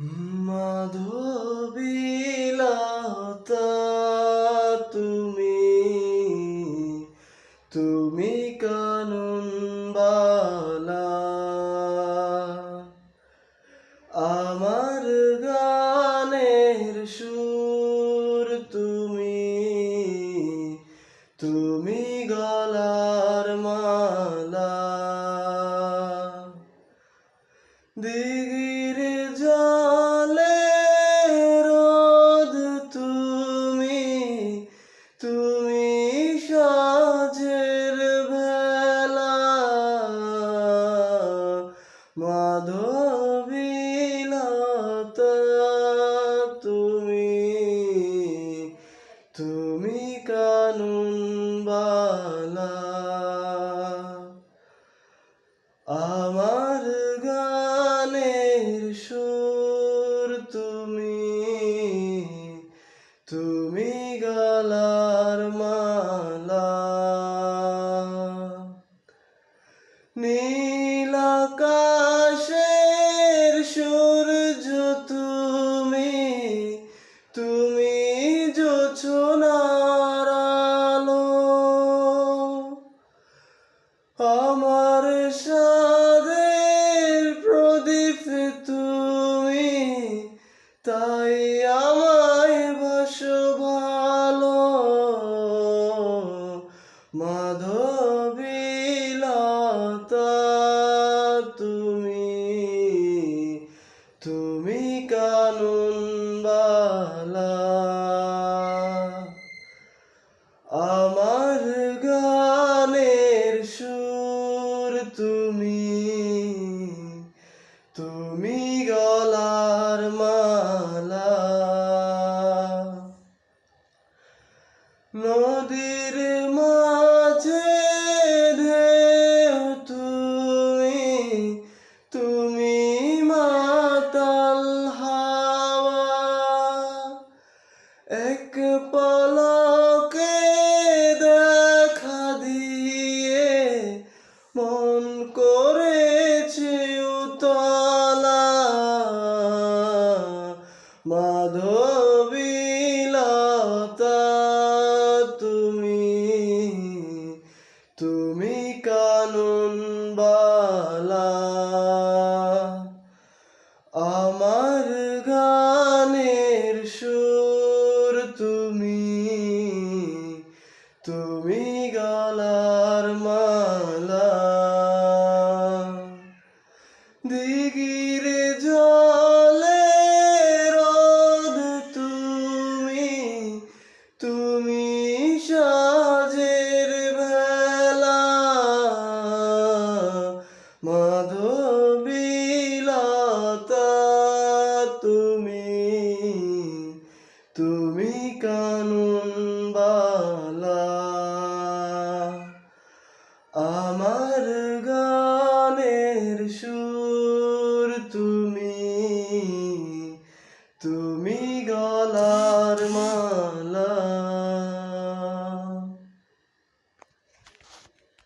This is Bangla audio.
মাধবীলতা তুমি তুমি বালা। আমার গানের সুর তুমি তুমি গলার মালা। দিগির মাধবীলতা তুমি তুমি কানুন বালা আমার গানের সুর তুমি তুমি সূর্য তুমি তুমি জোছনার আলো, আমার সাদের প্রদীপ তুমি, তাই আমায় বাস ভালো মাধবীলতা তুমি তুমি তুমি গলার মালা। নদীর মাঝে ঢেউ তুমি তুমি মাতাল হাওয়া। এক পলকে মাধবীলতা তুমি তুমি কানুন বালা। আমার গানের সুর তুমি তুমি গলার মালা। দিগির জলে তুমি সাজের ভেলা মাধবীলতা তুমি তুমি কানুন বালা আমার গানের সুর তুমি তুমি গলা